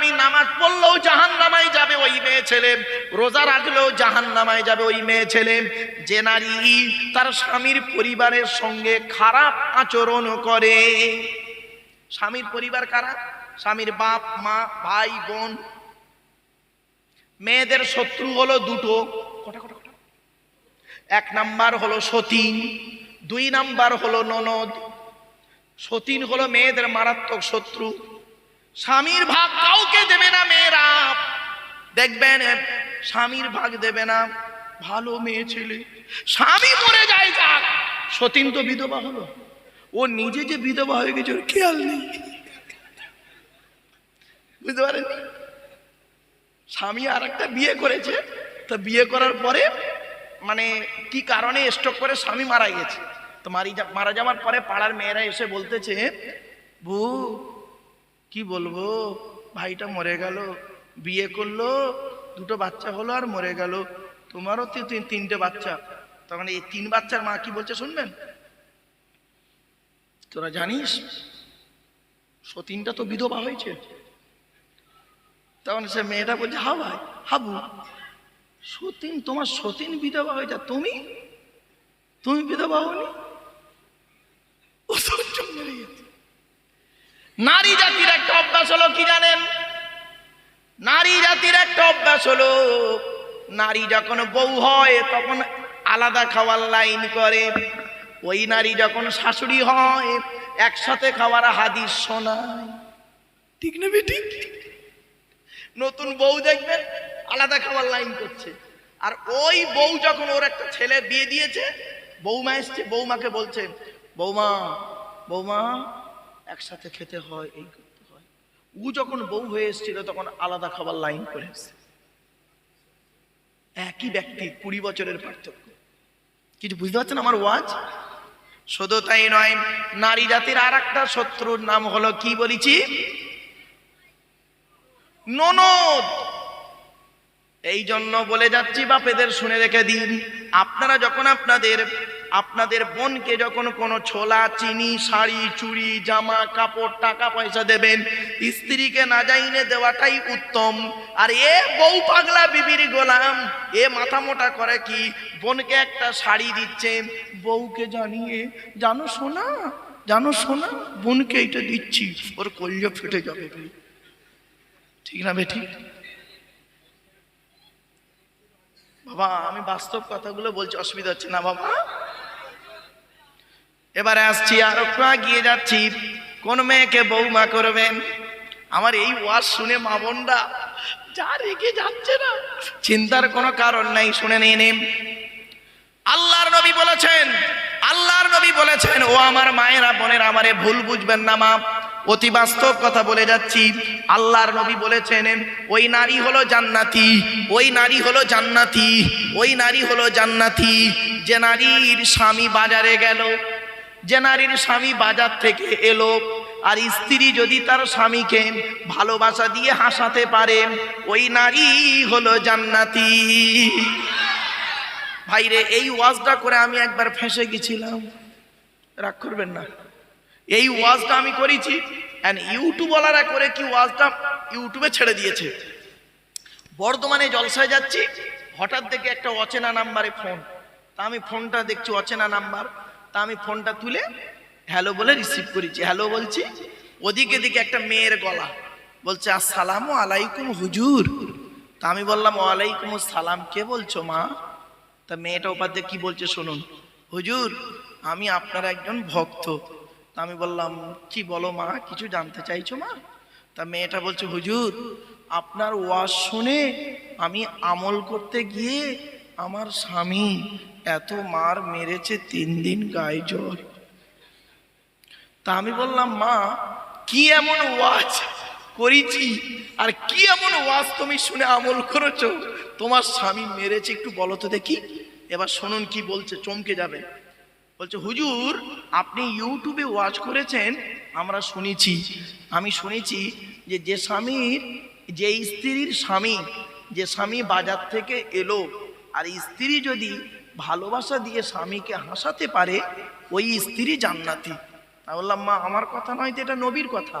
নামি নামাজ পড়লেও জাহান নামাই যাবে ওই মেয়ে ছেলে। রোজা রাখলেও জাহান নামায় যাবে ওই মেয়ে ছেলে। যে নারী তার স্বামীর পরিবারের সঙ্গে খারাপ আচরণ করে। স্বামীর পরিবার কারা? স্বামীর বাপ, মা, ভাই, বোন। মেয়েদের শত্রু হলো দুটো। এক নাম্বার হলো সতীন, দুই নাম্বার হলো ননদ। সতীন হলো মেয়েদের মারাত্মক শত্রু। স্বামীর ভাগ কাউকে দেবে না মেয়েরা। দেখবেন, স্বামীর ভাগ দেবে না। ভালো মেয়ে ছেলে। স্বামী মরে যায়, যাক। সতীন তো বিধবা হলো। ও নিজে যে বিধবা হয়ে গেছে, ওর খেয়াল নেই। বুঝতে পারেন? স্বামী আর একটা বিয়ে করেছে। তো বিয়ে করার পরে মানে কি কারণে স্ট্রোক করে স্বামী মারা গেছে? তো মারি মারা যাওয়ার পরে পাড়ার মেয়েরা এসে বলতেছে বু কি বলব? ভাইটা মরে গেল, বিয়ে করল, দুটো বাচ্চা হলো আর মরে গেল। তোমারও তিন তিনটে বাচ্চা। তখন এই তিন বাচ্চার মা কি বলছে শুনবেন? তোরা জানিস, সতীনটা তো বিধবা হয়েছে। তখন সে মেয়েটা বলছে হা ভাই হাবু সতীন, তোমার সতীন বিধবা হয়েছে, তুমি? তুমি বিধবা হনি। নারী জাতির একটা অভ্যাস হলো কি জানেন? নারী জাতির একটা অভ্যাস হলো, নারী যখন বউ হয় তখন আলাদা খাওয়ার লাইন করে। ওই নারী যখন শাশুড়ি হয়, একসাথে খাওয়ার হাদিস শোনায়। ঠিক না বেটি? নতুন বউ দেখবেন, আলাদা খাবার লাইন করছে। আর ওই বউ যখন ওর একটা ছেলে বিয়ে দিয়েছে বৌমা এসছে বৌমাকে বলছে বৌমা বৌমা একসাথে খেতে হয়, এই করতে হয়। ও যখন বউ হয়ে এসেছিল, তখন আলাদা খাবার লাইন করে এসছে। একই ব্যক্তি, কুড়ি বছরের পার্থক্য। কিছু বুঝতে পারছেন আমার ওয়াজ? শুধু তাই নয়, নারী জাতির আর একটা শত্রুর নাম হলো, কি বলেছি? ননদ। এই জন্য বলে যাচ্ছি, বাপেদের শুনে রেখে দিন। আপনারা যখন আপনাদের আপনাদের বোনকে যখন কোনো ছোলা, চিনি, শাড়ি, চুড়ি, জামা, কাপড়, টাকা পয়সা দেবেন, স্ত্রীকে না যাইনে দেওয়াটাই উত্তম। আর এ বউ পাগলা বিবির গোলাম, এ মাথা মোটা করে কি? বোনকে একটা শাড়ি দিচ্ছেন, বউকে জানিয়ে, জানো শোনা জানো শোনা বোনকে এটা দিচ্ছি, ওর কল্য ফেটে যাবে ঠিক না বেঠিক বাবা, আমি বাস্তব কথাগুলো বলছি, অসুবিধা হচ্ছে না বাবা। এবারে আসছি আর একটু গিয়ে যাচ্ছি। কোন মেয়েকে বৌমা করবেন? আমার এই ওয়াজ শুনে মা বোনরা যা রেগে যাচ্ছে না। চিন্তার কোনো কারণ নাই, শুনে নিন। আল্লাহর নবী বলেছেন, আল্লাহর নবী বলেছেন, ও আমার মায়েরা, বোনের, আমারে ভুল বুঝবেন না মা। অতি বাস্তব কথা বলে যাচ্ছি। আল্লাহর নবী বলেছেন, ওই নারী হলো জান্নাতি, ওই নারী হলো জান্নাতি, ওই নারী হলো জান্নাতি। যে নারীর স্বামী বাজারে গেল যে নারীর স্বামী বাজার থেকে এলো, আর স্ত্রী যদি তার স্বামীকে ভালোবাসা দিয়ে হাসাতে পারে, ওই নারী হলো জান্নাতি। ভাইরে, এই ওয়াজটা করে আমি একবার ফেঁসে গেছিলাম। রাগ করবেন না। এই ওয়াজটা আমি করেছি অ্যান্ড ইউটিউবওয়ালারা করে কি ওয়াজটা ইউটিউবে ছেড়ে দিয়েছে। বর্ধমানে জলসায় যাচ্ছি, হঠাৎ দেখে একটা অচেনা নাম্বারে ফোন। তা আমি ফোনটা দেখছি, অচেনা নাম্বার। তা আমি ফোনটা তুলে হ্যালো বলে রিসিভ করেছি। হ্যালো বলছি, ওদিকে দিকে একটা মেয়ের গলা। বলছে, আসসালামু আলাইকুম হুজুর। তা আমি বললাম, ওয়ালাইকুম সালাম কে বলছো মা? তা মেয়েটা দিয়ে কি বলছে শুনুন। হুজুর, আমি আপনার একজন ভক্ত। তা আমি বললাম, কি বলো মা, কিছু জানতে চাইছো মা? তা মেয়েটা বলছে, হুজুর, আপনার ওয়াজ শুনে আমি আমল করতে গিয়ে আমার স্বামী এত মার মেরেছে তিন দিন গায়ে জ্বর। তা আমি বললাম, মা, কি এমন ওয়াজ করেছি? আর কি এমন ওয়াজ তুমি শুনে আমল করেছ? তোমার স্বামী মেরেছে একটু বলো তো দেখি। এবার শুনুন কি বলছে, চমকে যাবে। বলছে, হুজুর, আপনি ইউটিউবে ওয়াচ করেছেন, আমরা শুনেছি। আমি শুনেছি যে যে স্বামীর, যে স্ত্রীর স্বামী, যে স্বামী বাজার থেকে এলো আর স্ত্রী যদি ভালোবাসা দিয়ে স্বামীকে হাসাতে পারে, ওই স্ত্রী জান্নাতি। তা বললাম, মা, আমার কথা নয় তো, এটা নবীর কথা।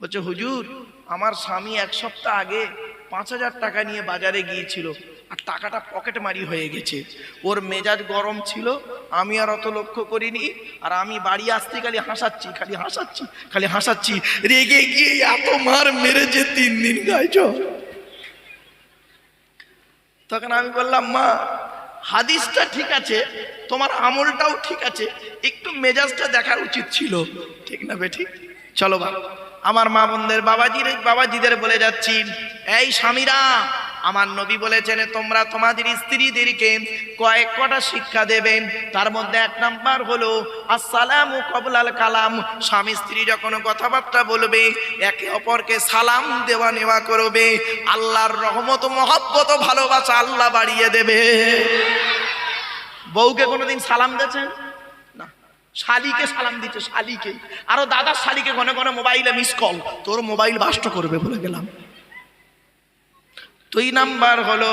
বলছে, হুজুর, আমার স্বামী এক সপ্তাহ আগে পাঁচ হাজার টাকা নিয়ে বাজারে গিয়েছিল আর টাকাটা পকেট মারি হয়ে গেছে। ওর মেজাজ গরম ছিল, আমি আর অত লক্ষ্য করিনি আর আমি বাড়ি আসতে খালি হাসাচ্ছি খালি হাসাচ্ছি খালি হাসাচ্ছি। রেগে গিয়ে এত মার মেরেছে, তিন দিন গাইছ? তখন আমি বললাম, মা, হাদিসটা ঠিক আছে, তোমার আমলটাও ঠিক আছে, একটু মেজাজটা দেখার উচিত ছিল। ঠিক না বেঠিক? চলো বা আমার মা বোনদের বাবাজির, বাবাজিদের বলে যাচ্ছি, এই স্বামীরা, আমার নবী বলেছেন, তোমরা তোমাদের স্ত্রীদেরকে কয়েক কটা শিক্ষা দেবেন তার মধ্যে এক নাম্বার হলো ও কবলাল কালাম। স্বামী স্ত্রী যখন কথাবার্তা বলবে, একে অপরকে সালাম দেওয়া নেওয়া করবে। আল্লাহর রহমত মহব্বত ভালোবাসা আল্লাহ বাড়িয়ে দেবে। বউকে কোনোদিন সালাম দিয়েছেন? শালিকে সালাম দিতে শালিকে। আরও দাদার শালিকে ঘনে ঘনে মোবাইলে মিস কল তোর মোবাইল বাস্ট করবে বলে গেলাম। দুই নাম্বার হলো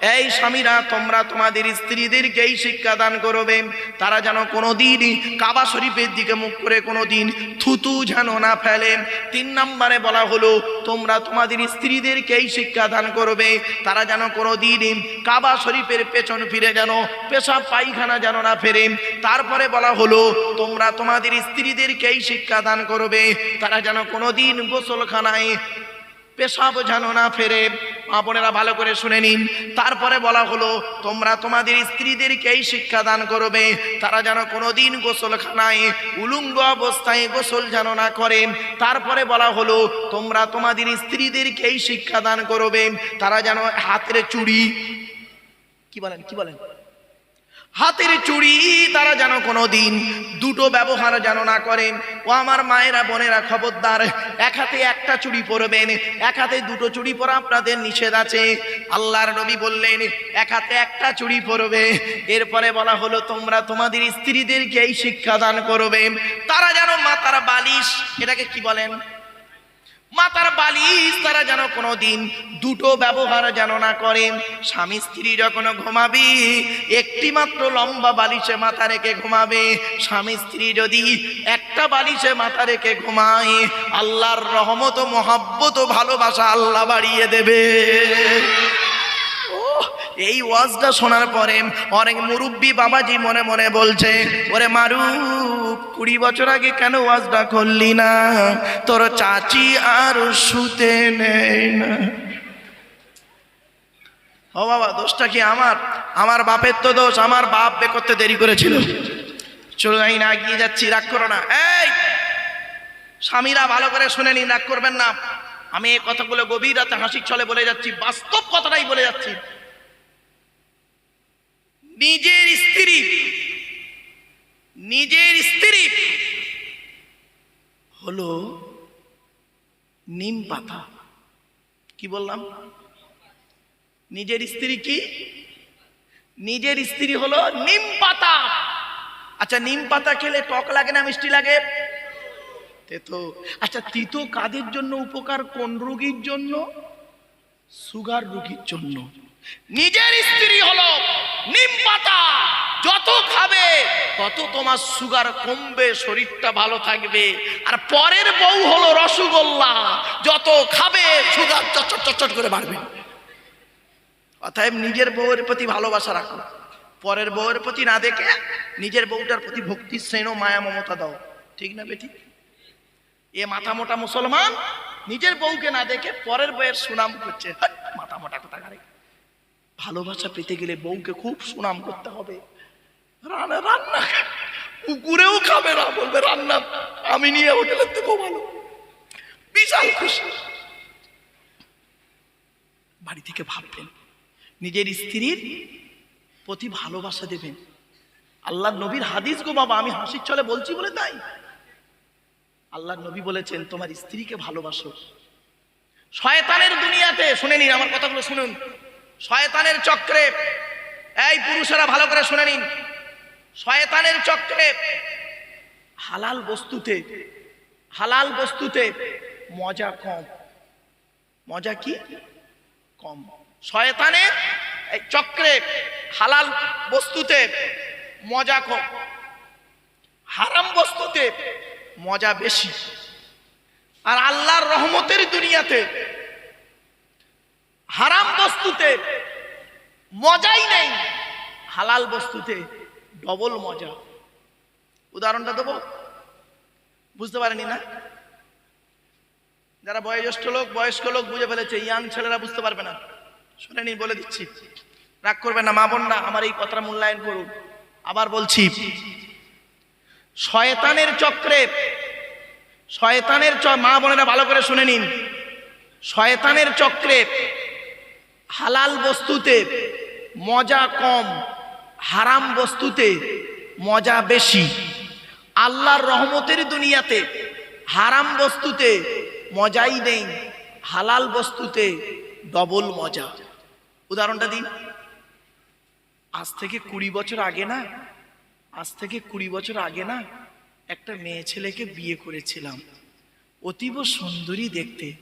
এই স্বামীরা, তোমরা তোমাদের স্ত্রীদেরকে এই শিক্ষা দান করবে। তারা যেন কোনোদিন কাবা শরীফের দিকে মুখ করে কোনোদিন থুতু যেন না ফেলে। তিন নম্বরে বলা হলো, তোমরা তোমাদের স্ত্রীদেরকে এই শিক্ষা দান করবে। তারা যেন কোনোদিন কাবা শরীফের পেছন ফিরে যেন পেশাব পায়খানা যেন না ফেরে। তারপরে বলা হলো, তোমরা তোমাদের স্ত্রীদেরকে এই শিক্ষা দান করবে। তারা যেন কোনোদিন গোসলখানায় পেশাব যেন না ফেরে। মা বোনেরা ভালো করে শুনে নিন। তারপরে বলা হলো, তোমরা তোমাদের স্ত্রীদেরকেই শিক্ষা দান করবে। তারা যেন কোনোদিন গোসলখানায়, উলুঙ্গ অবস্থায় গোসল যেন না করে। তারপরে বলা হলো, তোমরা তোমাদের স্ত্রীদেরকেই শিক্ষা দান করবে। তারা যেন হাতের চুড়ি কি বলেন কি বলেন? হাতের চুড়ি, তারা যেন কোনো দিন দুটো ব্যবহার যেন না করেন। ও আমার মায়েরা, বোনেরা, খবরদার, এক হাতে একটা চুড়ি পরবেন, এক হাতে দুটো চুড়ি পরা আপনাদের নিষেধ আছে। আল্লাহর নবী বললেন, এক হাতে একটা চুড়ি পরবে, এরপরে বলা হলো, তোমরা তোমাদের স্ত্রীদেরকে এই শিক্ষা দান করবে। তারা যেন মাতার বালিশ, এটাকে কি বলেন? মাতার বালিশ তারা যেন কোনো দিন দুটো ব্যবহার যেন না করেন স্বামী স্ত্রী যখন ঘুমাবি, একটি মাত্র লম্বা বালিশে মাথা রেখে ঘুমাবে। স্বামী স্ত্রী যদি একটা বালিশে মাথা রেখে ঘুমায়, আল্লাহর রহমত মহাব্বত ভালোবাসা আল্লাহ বাড়িয়ে দেবে। এই ওয়াজটা শোনার পরে অনেক মুরব্বী বাবাজি মনে মনে বলছে, ওরে মারু কুড়ি বছর আগে কেন ওয়াজটা করলি না? তোর চাচি আর শুতে নেই না। ও বাবা, দোষটা কি আমার? আমার বাপের তো দোষ, আমার বাপ বে করতে দেরি করেছিল। চলো যাই না এগিয়ে যাচ্ছি, রাগ করো না। এই, স্বামীরা ভালো করে শুনে নিন, রাগ করবেন না। আমি এই কথাগুলো গভীর রাতে হাসির ছলে বলে যাচ্ছি, বাস্তব কথাটাই বলে যাচ্ছি। নিজের স্ত্রী নিজের স্ত্রী হলো নিম পাতা। কি বললাম? নিজের স্ত্রী কি? নিজের স্ত্রী হলো নিম পাতা। আচ্ছা নিম পাতা খেলে টক লাগে না, মিষ্টি লাগে? তেতো। আচ্ছা তিতো কাদের জন্য উপকার? কোন রোগীর জন্য? সুগার রোগীর জন্য। নিজের স্ত্রী হলো নিম পাতা, যত খাবে তত তোমার সুগার কমবে, শরীরটা ভালো থাকবে। আর পরের বউ হলো রসগোল্লা, যত খাবে সুগার চট চট করে বাড়বে। অতএব নিজের বউয়ের প্রতি ভালোবাসা রাখো। পরের বউয়ের প্রতি না দেখে নিজের বউটার প্রতি ভক্তি, স্নেহ, মায়া, মমতা দাও। ঠিক না বেটি? এ মাথা মোটা মুসলমান, নিজের বউকে না দেখে পরের বউয়ের সুনাম করছে হাট, মাথা মোটা কথা গাড়ি ভালোবাসা পেতে গেলে বউকে খুব সুনাম করতে হবে। রান্না রান্না। কুকুরেও খাবে না, বলবে, রান্না, আমি নিয়ে হোটেলের থেকেও ভালো। বিশাল খুশি। বাড়ি থেকে ভাববেন, নিজের স্ত্রীর প্রতি ভালোবাসা দেবেন। আল্লাহ নবীর হাদিস গো বাবা, আমি হাসির চলে বলছি বলে তাই। আল্লাহ নবী বলেছেন, তোমার স্ত্রীকে ভালোবাসো। শয়তানের দুনিয়াতে, শুনে নিন আমার কথাগুলো শুনুন। শয়তানের চক্রে, এই পুরুষেরা ভালো করে শুনে নিন। শয়তানের চক্রে হালাল বস্তুতে হালাল বস্তুতে মজা কম। মজা কি? কম। শয়তানের এই চক্রে হালাল বস্তুতে মজা কম। হারাম বস্তুতে মজা বেশি। আর আল্লাহর রহমতের দুনিয়াতে হারাম বস্তুতে মজাই নেই, হালাল বস্তুতে ডবল মজা। উদাহরণটা দেবো? বুঝতে পারেনি না? যারা বয়োজ্যেষ্ঠ লোক, বয়স্ক লোক বুঝে ফেলেছে, ইয়াং ছেলেরা বুঝতে পারবে না। শুনে নিন, বলে দিচ্ছি। রাগ করবে না, মা বোন না, আমার এই কথাটা মূল্যায়ন করুন। আবার বলছি, শয়তানের চক্রে, শয়তানের মা বোনেরা ভালো করে শুনে নিন। শয়তানের চক্রে হালাল বস্তুতে মজা কম, হারাম বস্তুতে মজা বেশি। আল্লাহর রহমতের দুনিয়াতে হারাম বস্তুতে মজাই নেই, হালাল বস্তুতে ডবল মজা। উদাহরণটা দিন। আজ থেকে কুড়ি বছর আগে না, আজ থেকে কুড়ি বছর আগে না, একটা মেয়ে ছেলেকে বিয়ে করেছিলাম। অতীব সুন্দরী দেখতে।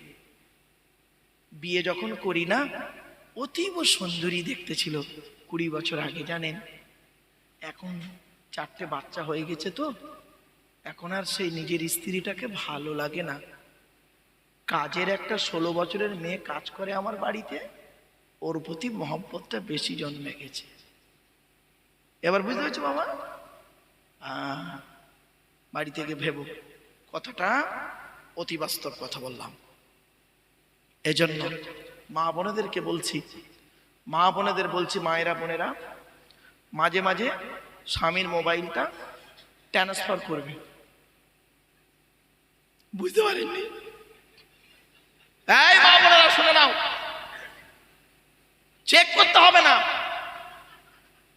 বিয়ে যখন করি না অতীব সুন্দরী দেখতে ছিল কুড়ি বছর আগে, জানেন? এখন চারটে বাচ্চা হয়ে গেছে তো, এখন আর সেই নিজের স্ত্রীটাকে ভালো লাগে না। কাজের একটা ষোলো বছরের মেয়ে কাজ করে আমার বাড়িতে, ওর প্রতি মহব্বতটা বেশি জন্মে গেছে। এবার বুঝতে পারছ বাবা? বাড়ি থেকে ভেবো, কথাটা অতি বাস্তব কথা বললাম। এজন্য মা বোনেদেরকে বলছি, মা বোনেদের বলছি, মায়েরা বোনেরা, মাঝে মাঝে স্বামীর মোবাইলটা ট্রান্সফার করবে। বুঝতে পারেননি? এই মা বোনেরা, শুনে নাও। চেক করতে হবে না।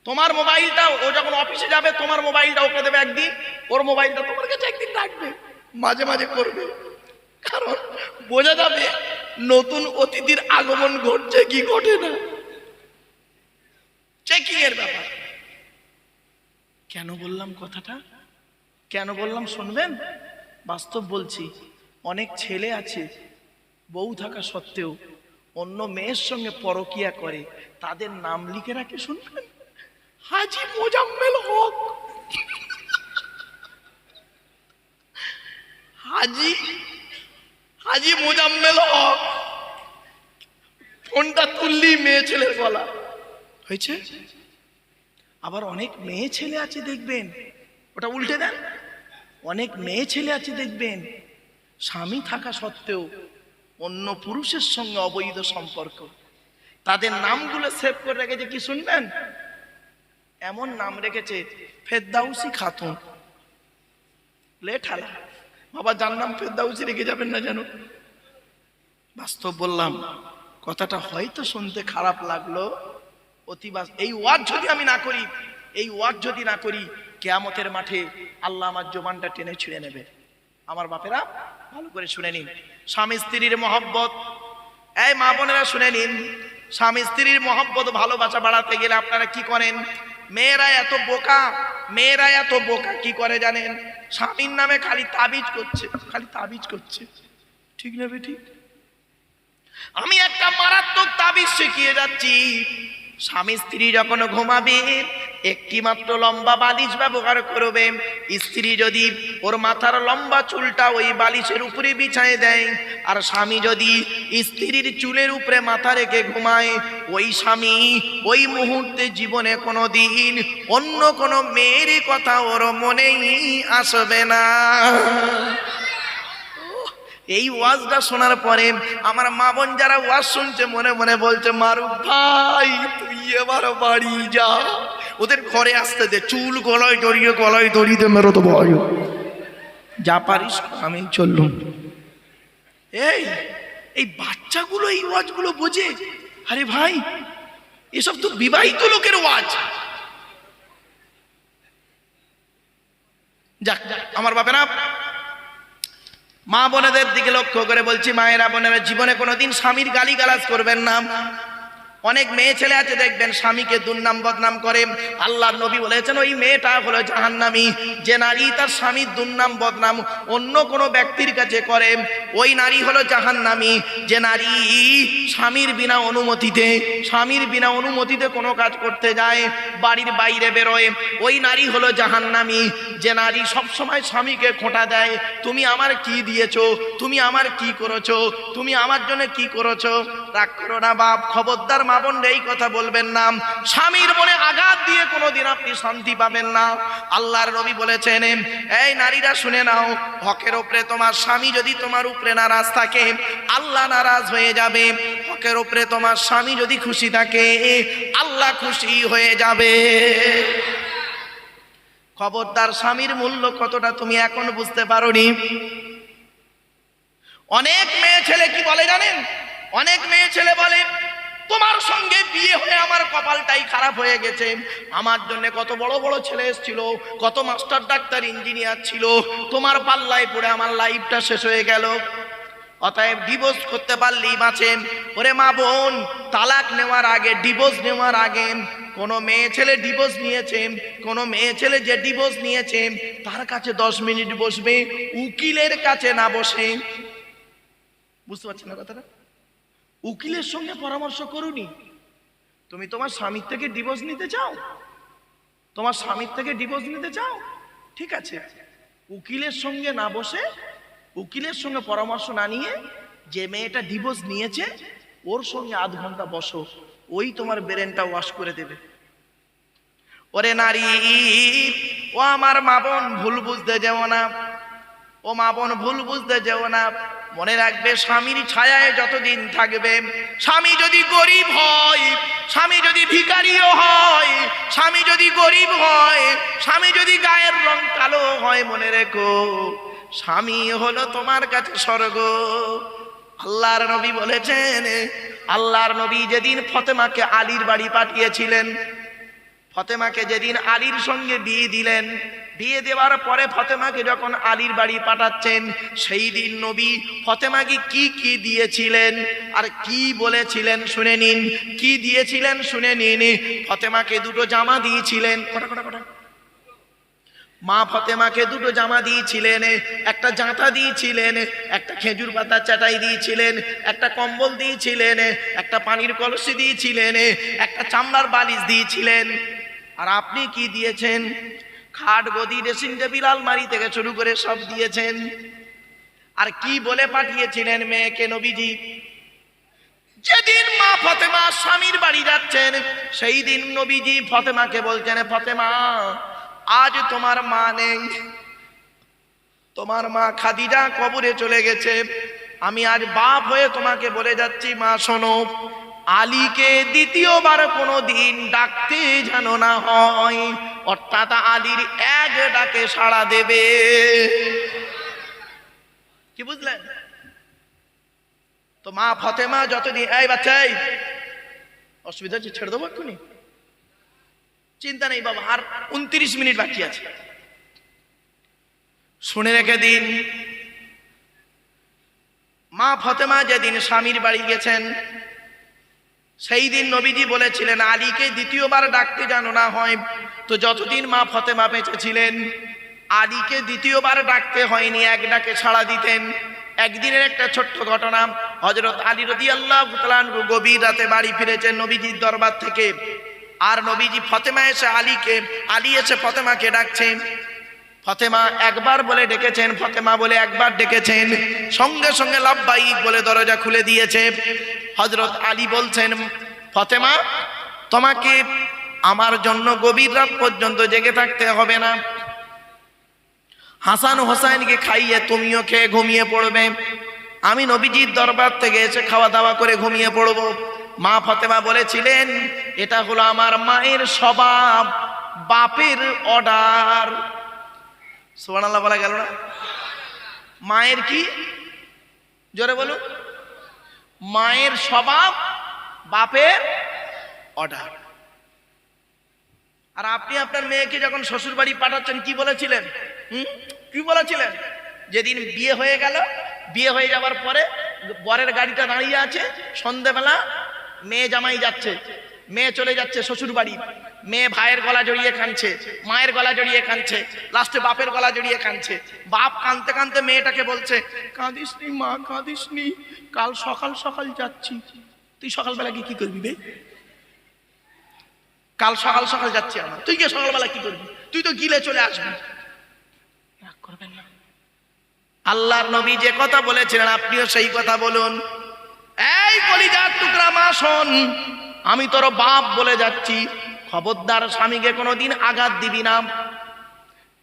তোমার মোবাইলটা, ও যখন অফিসে যাবে, তোমার মোবাইলটা ওকে দেবে একদিন। ওর মোবাইলটা তোমার কাছে একদিন রাখবে। মাঝে মাঝে করবে। কারণ বোঝা যাবে নতুন অতিথির আগমন ঘটছে কি ঘটে না? চেকিং এর ব্যাপার। কেন বললাম কথাটা? কেন বললাম শুনবেন? বাস্তব বলছি, অনেক ছেলে আছে, বউ থাকা সত্ত্বেও অন্য মেয়ের সঙ্গে পরকিয়া করে, তাদের নাম লিখে রাখে, শুনবেন? হাজি মোজাম্মেল হক। হাজি হাজি মোজাম্মেল ফোনটা তুললি মেয়ে ছেলের গলা। হয়েছে? আবার অনেক মেয়ে ছেলে আছে দেখবেন। ওটা উল্টে দেন। অনেক মেয়ে ছেলে আছে দেখবেন। স্বামী থাকা সত্ত্বেও অন্য পুরুষের সঙ্গে অবৈধ সম্পর্ক। তাদের নামগুলো সেভ করে রেখেছে, কি শুনবেন? এমন নাম রেখেছে, ফেরদাউসি খাতুন। লেঠালা। বাবা যার নাম ফেরদাউসি রেখে যাবেন না যেন। বাস্তব বললাম, কথাটা হয়তো শুনতে খারাপ লাগল। অতি বাস- এই ওয়াজ যদি আমি না করি, এই ওয়াজ যদি না করি, কেয়ামতের মাঠে আল্লাহ আমার জবানটা টেনে ছিঁড়ে নেবে। আমার বাপেরা, ভালো করে শুনে নিন। স্বামী স্ত্রীর মহব্বত। এই মা বোনেরা শুনে নিন। স্বামী স্ত্রীর মহব্বত, ভালোবাসা বাড়াতে গেলে আপনারা কি করেন? মেয়েরা এত বোকা, মেয়েরা এত বোকা, কি করে জানেন? স্বামীর নামে খালি তাবিজ করছে, খালি তাবিজ করছে। ঠিক না বেটি? আমি একটা মারাত্মক তাবিজ শিখিয়ে যাচ্ছি। স্বামী স্ত্রী যখন ঘুমাবে একটি মাত্র লম্বা বালিশ ব্যবহার করবে। স্ত্রী যদি ওর মাথার লম্বা চুলটা ওই বালিশের উপরে বিছায় দেয়, আর স্বামী যদি স্ত্রীর চুলের উপরে মাথা রেখে ঘুমায়, ওই স্বামী ওই মুহূর্তে জীবনে কোনো দিন অন্য কোনো মেয়ের কথা ওর মনেই আসবে না। এই ওয়াজটা শোনার পরে আমার মা বোন যারা ওয়াজ শুনছে, মনে মনে বলছে, মারুফ ভাই, তুই এবার বাড়ি যা। ওদের ঘরে আসতে দে, চুল গলায় জড়িয়ে গলায় দড়িতে মেরো তো ভয় যা পারিস আমি চললুম। এই এই বাচ্চাগুলো, এই ওয়াজগুলো বোঝে? আরে ভাই, এসব তো বিবাহিত লোকের ওয়াজ। যাক, আমার বাপেরা, মা বোনেদের দিকে লক্ষ্য করে বলছি, মায়েরা বোনেরা, জীবনে কোনোদিন স্বামীর গালি গালাজ করবেন না। অনেক মেয়ে ছেলে আছে, দেখবেন স্বামীকে দুর্নাম বদনাম করে। আল্লাহ নবী বলেছেন, ওই মেয়েটা হলো জাহান্নামী। যে নারী তার স্বামীর দুর্নাম, বদনাম অন্য কোনো ব্যক্তির কাছে করে, ওই নারী হলো জাহান্নামী। যে নারী স্বামীর বিনা অনুমতিতে, স্বামীর বিনা অনুমতিতে কোনো কাজ করতে যায়, বাড়ির বাইরে বেরোয়, ওই নারী হলো জাহান্নামী। যে নারী সবসময় স্বামীকে খোঁটা দেয়, তুমি আমার কি দিয়েছ? তুমি আমার কি করেছ? তুমি আমার জন্য কি করেছ? রাগ করো না বাপ, খবরদার মা বোন এই কথা বলবেন না। স্বামীর মনে আঘাত দিয়ে কোনোদিন আপনি শান্তি পাবেন না। আল্লাহর নবী বলেছেন, এই নারীরা শুনে নাও, হকের উপরে তোমার স্বামী যদি তোমার উপরে নারাজ থাকে, আল্লাহ নারাজ হয়ে যাবে। হকের উপরে তোমার স্বামী যদি খুশি থাকে, আল্লাহ খুশি হয়ে যাবে। খবরদার স্বামীর মূল্য কতটা তুমি এখন বুঝতে পারোনি? অনেক মেয়ে ছেলে কি বলে জানেন? অনেক মেয়ে ছেলে বলে তোমার সঙ্গে বিয়ে হয়ে আমার কপালটাই খারাপ হয়ে গেছে। আমার জন্য কত বড় বড় ছেলে এসেছিল, কত মাস্টার, ডাক্তার, ইঞ্জিনিয়ার ছিল। তোমার পাল্লায় পড়ে আমার লাইফটা শেষ হয়ে গেল। অতএব ডিভোর্স করতে পারলেই বাঁচেন। ওরে মা বোন, তালাক নেওয়ার আগে ডিভোর্স নেওয়ার আগে, কোনো মেয়ে ছেলে ডিভোর্স নিয়েছে, কোনো মেয়ে ছেলে যে ডিভোর্স নিয়েছে, তার কাছে দশ মিনিট বসবে, উকিলের কাছে না বসে। বুঝতে পারছেন না কথাটা? উকিলের সঙ্গে পরামর্শ করুনি। তুমি তোমার স্বামীর থেকে ডিভোর্স নিতে চাও? তোমার স্বামীর থেকে ডিভোর্স নিতে চাও? ঠিক আছে। উকিলের সঙ্গে না বসে, উকিলের সঙ্গে পরামর্শ না নিয়ে যে মেয়েটা ডিভোর্স নিয়েছে, ওর সঙ্গে আধ ঘণ্টা বসো। ওই তোমার ব্রেনটা ওয়াশ করে দেবে। ওরে নারী, ও আমার মা বোন, ভুল বুঝতে যেও না। ও মা বোন, ভুল বুঝতে যেও না। মনে রাখবে, স্বামীর ছায়ায় যতদিন থাকবে, স্বামী যদি গরিব হয়, স্বামী যদি ভিকারিও হয়, স্বামী যদি গরিব হয়, স্বামী যদি গায়ের রং কালো হয়, মনে রেখো, স্বামী হলো তোমার কাছে স্বর্গ। আল্লাহর নবী বলেছেন, আল্লাহর নবী যেদিন ফতেমাকে আলীর বাড়ি পাঠিয়েছিলেন, ফতেমাকে যেদিন আলীর সঙ্গে বিয়ে দিলেন বিয়ে দেওয়ার পরে ফতেমাকে যখন আলীর বাড়ি পাঠাচ্ছেন, সেই দিন নবী ফতেমাকে কি কি দিয়েছিলেন আর কি বলেছিলেন শুনে নিন, কি দিয়েছিলেন শুনে নিন। ফতেমাকে দুটো জামা দিয়েছিলেন। কটা কটা কটা? মা ফতেমাকে দুটো জামা দিয়েছিলেন, একটা জাঁতা দিয়েছিলেন, একটা খেজুর পাতা চাটাই দিয়েছিলেন, একটা কম্বল দিয়েছিলেন, একটা পানির কলসি দিয়েছিলেন, একটা চামড়ার বালিশ দিয়েছিলেন। আর আপনি কি দিয়েছেন? খাট গদি ড্রেসিং টেবিল আলমারি থেকে শুরু করে সব দিয়েছেন। আর কি বলে পাঠিয়েছিলেন মেয়েকে নবীজি? যেদিন মা ফতেমা স্বামীর বাড়ি যাচ্ছেন, সেই দিন নবীজি ফতেমাকে বলছেন, ফতেমা, আজ তোমার মা নেই। তোমার মা খাদিজা কবরে চলে গেছে। আমি আজ বাপ হয়ে তোমাকে বলে যাচ্ছি, মা, শোনো, আলীকে দ্বিতীয়বার কোনো দিন ডাকতে যেন না হয়। অর্থাৎ আলীর এক ডাকে সাড়া দেবে। কি বুঝলেন? তো মা ফতেমা যতদিন, এই বাচ্চাই অসুবিধা হচ্ছে, ছেড়ে দেবো এক্ষুনি। চিন্তা নেই বাবা, আর উনত্রিশ মিনিট বাকি আছে। শুনে রেখে দিন। মা ফতেমা যেদিন স্বামীর বাড়ি গেছেন সেই দিন নবীজি বলেছিলেন, আলীকে দ্বিতীয়বার ডাকতে জানো না হয়, তো যতদিন মা ফতেমা বেঁচে ছিলেন আলীকে দ্বিতীয়বার ডাকতে হয়নি, এক ডাকে ছাড়া দিতেন। একদিনের একটা ছোট্ট ঘটনা হজরত আলী রদি আল্লাহ গভীর রাতে বাড়ি ফিরেছেন নবীজির দরবার থেকে। আর নবীজি ফতেমা এসে আলীকে, আলী এসে ফতেমাকে ডাকছেন। ফতেমা একবার বলে ডেকেছেন, ফতেমা বলে একবার ডেকেছেন। সঙ্গে সঙ্গে লাভবাইক বলে দরজা খুলে দিয়েছে। হজরত আলী বলছেন, ফতেমা, তোমাকে আমার জন্য গভীর রাত পর্যন্ত জেগে থাকতে হবে না। হাসান হোসাইনকে খাইয়ে তুমিও খেয়ে ঘুমিয়ে পড়বে। আমি নবীজির দরবার থেকে এসে খাওয়া দাওয়া করে ঘুমিয়ে পড়ব। মা ফতেমা বলেছিলেন, এটা হলো আমার মায়ের স্বভাব, বাপের অর্ডার সোহানাল্লাহ বলা গেল না? মায়ের কি? জোরে বলুন। মায়ের স্বভাব, বাপের অর্ডার। আর আপনি আপনার মেয়েকে যখন শ্বশুর বাড়ি পাঠাচ্ছেন, কি বলেছিলেন? হুম? কি বলেছিলেন? যেদিন বিয়ে হয়ে গেল, বিয়ে হয়ে যাওয়ার পরে বরের গাড়িটা দাঁড়িয়ে আছে, সন্ধেবেলা মেয়ে জামাই যাচ্ছে, মেয়ে চলে যাচ্ছে শ্বশুর বাড়ি মেয়ে ভাইয়ের গলা জড়িয়ে কাঁদছে, মায়ের গলা জড়িয়ে কাঁদছে লাস্টে বাপের গলা জড়িয়ে কাঁদছে। বাপ কাঁদতে কাঁদতে মেয়েটাকে বলছে কাঁদিস নি মা কাঁদিস নি কাল সকাল সকাল যাচ্ছি। তুই সকালবেলা গিয়ে কি করবি বে? কাল সকাল সকাল যাচ্ছি আমরা। তুই গিয়ে সকালবেলা কি করবি? তুই তো গিলে চলে আসবি। আল্লাহর নবী যে কথা বলেছিলেন, আপনিও সেই কথা বলুন। এই কলিজার টুকরা মা, শোন, আমি তোর বাপ বলে যাচ্ছি। খবরদার স্বামীকে কোনোদিন আঘাত দিবি না।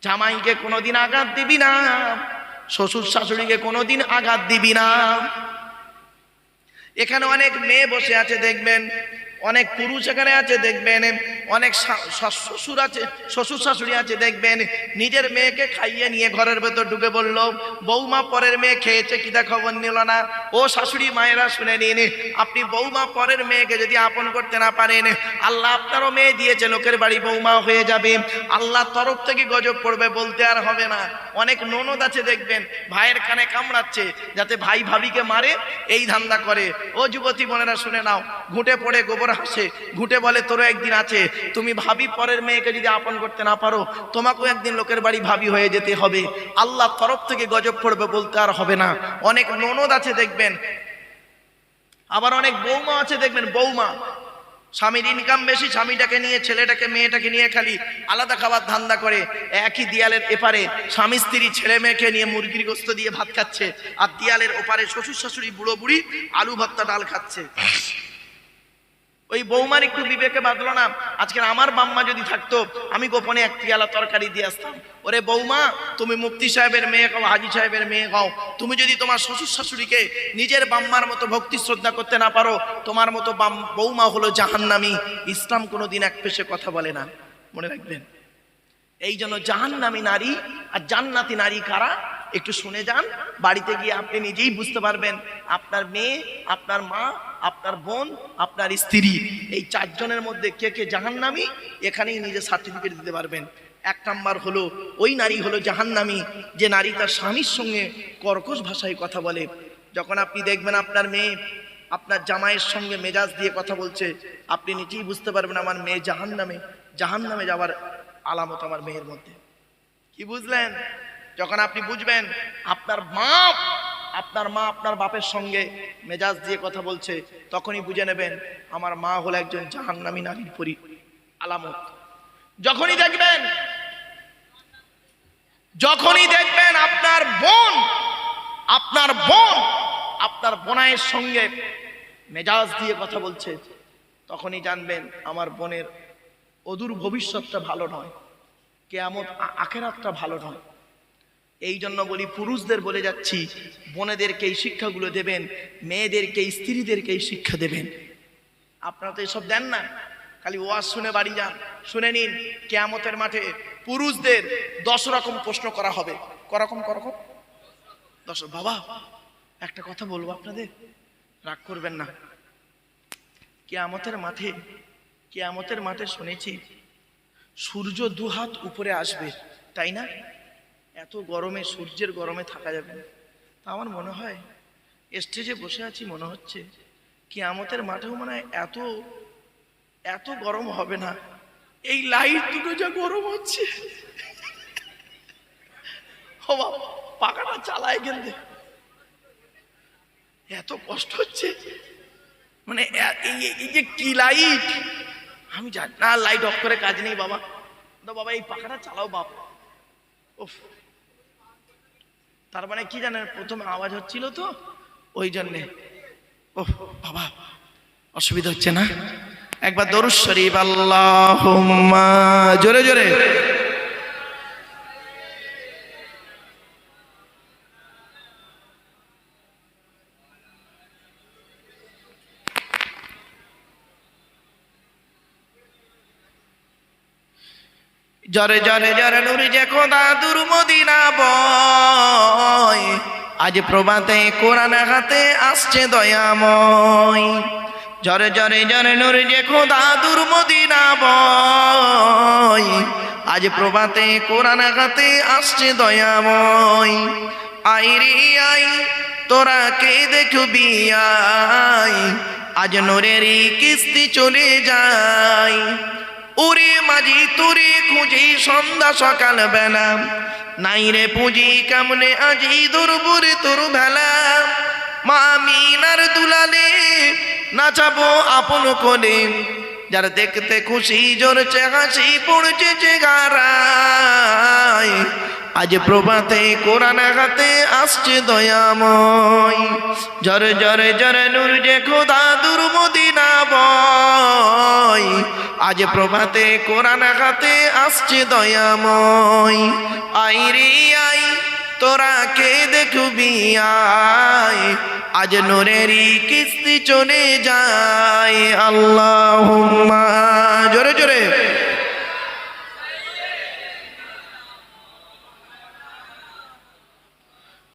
জামাইকে কোনোদিন আঘাত দিবি না। শ্বশুর শাশুড়িকে কোনোদিন আঘাত দিবি না। এখানে অনেক মেয়ে বসে আছে, দেখবেন। অনেক পুরুষ এখানে আছে, দেখবেন। অনেক শ্বশুর আছে, শ্বশুর শাশুড়ি আছে, দেখবেন। নিজের মেয়েকে খাইয়ে নিয়ে ঘরের ভেতর ঢুকে বলল, বৌমা, পরের মেয়ে খেয়েছে কিনা খবর নিল না? ও শাশুড়ি মায়েরা শুনে নিন, আপনি বৌমা, পরের মেয়েকে যদি আপন করতে না পারেন, আল্লাহ আপনারও মেয়ে দিয়েছে, লোকের বাড়ি বৌমা হয়ে যাবে। আল্লাহ তরফ থেকে গজব পড়বে বলতে আর হবে না। অনেক ননদ আছে, দেখবেন, ভাইয়ের কানে কামড়াচ্ছে, যাতে ভাই ভাবিকে মারে, এই ধান্দা করে। ও যুবতী বোনেরা শুনে নাও, ঘুঁটে পড়ে গোবর হাসে, ঘুঁটে বলে, তোরও একদিন আছে। তুমি ভাবি পরের মেয়েকে যদি আপন করতে না পারো, তোমাকেও একদিন লোকের বাড়ি ভাবি হয়ে যেতে হবে। আল্লাহ তরফ থেকে গজব পড়বে বলতে আর হবে না। অনেক ননদ আছে দেখবেন। আবার অনেক বৌমা আছে দেখবেন, বৌমা। স্বামীর ইনকাম বেশি, স্বামীটাকে নিয়ে, ছেলেটাকে, মেয়েটাকে নিয়ে খালি আলাদা খাবার ধান্দা করে। একই দিয়ালের এপারে স্বামী, স্ত্রী, ছেলে, মেয়েকে নিয়ে মুরগির গোস্ত দিয়ে ভাত খাচ্ছে। আর দিয়ালের ওপারে শ্বশুর শাশুড়ি, বুড়ো বুড়ি আলু ভর্তা, ডাল খাচ্ছে। ওই বৌমার একটু বিবেকে বাঁধলো না। আজকে আমার বাম্মা যদি থাকতো, আমি গোপনে এক পিয়ালা তরকারি দিয়ে আসতাম। ওরে বৌমা, তুমি মুফতি সাহেবের মেয়ে হও হাজি সাহেবের মেয়ে হও তুমি যদি তোমার শ্বশুর শাশুড়িকে নিজের বাম্মার মতো ভক্তি শ্রদ্ধা করতে না পারো, তোমার মতো বাম- বৌমা হলো জাহান্নামী। ইসলাম কোনো দিন এক পেশে কথা বলে না। মনে রাখবেন? এই জন্য জাহান্নামী নারী আর জান্নাতি নারী কারা? একটু শুনে যান। বাড়িতে গিয়ে আপনি নিজেই বুঝতে পারবেন, আপনার মেয়ে, আপনার মা, আপনার বোন, আপনার স্ত্রী, এই চারজনের মধ্যে কে কে জাহান্নামী, এখানেই নিজের সার্টিফিকেট দিতে পারবেন। এক নাম্বার হলো, ওই নারী হলো জাহান্নামী, যে নারী তার স্বামীর সঙ্গে কর্কশ ভাষায় কথা বলে। যখন আপনি দেখবেন আপনার মেয়ে আপনার জামাইয়ের সঙ্গে মেজাজ দিয়ে কথা বলছে, আপনি নিজেই বুঝতে পারবেন আমার মেয়ে জাহান্নামে জাহান্নামে যাওয়ার আলামত আমার মেয়ের মধ্যে। কি বুঝলেন? যখন আপনি বুঝবেন আপনার মা আপনার মা আপনার বাপের সঙ্গে মেজাজ দিয়ে কথা বলছে, তখনই বুঝে নেবেন আমার মা হলো একজন জাহান্নামী নারীর পরি। আলামত। যখনই দেখবেন যখনই দেখবেন আপনার বোন আপনার বোন, আপনার বোনায়ের সঙ্গে মেজাজ দিয়ে কথা বলছে, তখনই জানবেন আমার বোনের অদূর ভবিষ্যৎটা ভালো নয়, কেয়ামত আখেরাতটা ভালো নয়। এই জন্য বলি পুরুষদের বলে যাচ্ছি, বোনেদেরকে এই শিক্ষাগুলো দেবেন, মেয়েদেরকে স্ত্রীদেরকে এই শিক্ষা দেবেন। আপনারা তো এসব দেন না। খালি ওয়াজ শুনে বাড়ি যান। শুনে নিন, কেয়ামতের মাঠে পুরুষদের দশ রকম প্রশ্ন করা হবে। করকম করকম? দশ বাবা, একটা কথা বলব আপনাদের? রাগ করবেন না। কেয়ামতের মাঠে কেয়ামতের মাঠে শুনেছি, সূর্য দুহাত উপরে আসবে, তাই না? এত গরমে সূর্যের গরমে থাকা যাবে না। তা আমার মনে হয় স্টেজে বসে আছি মনে হচ্ছে কেয়ামতের মাঠেও মনে হয় এত এত গরম হবে না। এই লাইট দুটো যা গরম হচ্ছে। বাবা, পাখাটা চালায় কিন্তু এত কষ্ট হচ্ছে। মানে এই যে কি লাইট আমি জানি না লাইট অফ করে কাজ নেই বাবা। বাবা এই পাখাটা চালাও বাপ। উফ। তার মানে কি জানেন? প্রথমে আওয়াজ হচ্ছিল তো, ওই জন্যে। ও বাবা, অসুবিধা হচ্ছে না? একবার দরুদ শরীফ জোরে জোরে। জরে জরে জরে নুরি যে খোদা দুর মদিনা বয়। আজ প্রভাতে কোরআন হাতে আসছে দয়াময়। জরে জরে জরে নুরি যে খোদা দুর মদিনা বয়। আজ প্রভাতে কোরআন হাতে আসছে দয়াময়। আই রে আই, তোরা কে দেখবি আই? আজ নোরেরই কিস্তি চলে যায়। ওরে মাঝি, তুরে খুঁজি সন্ধ্যা সকাল বেলা। নাই রে পুঁজি কামনে আজি দুর্বুরে তোর ভেলা? মা মিনার দুলালে নাচাবো আপন কোলে। যার দেখতে খুশি জোরছে হাসি পড়ছে চেগারায় আজ প্রভাতে কোরআন হাতে আসছে দয়াময়। জরে জরে জরে নূর যে খোদা দুর্মদিনা বয়। আজ প্রভাতে কোরআন হাতে আসছে দয়াময়। আই রে, আই তোরা কে দেখবি আয়? আজ নোরেরই কিস্তি চলে যায় আল্লাহ জোরে জোরে।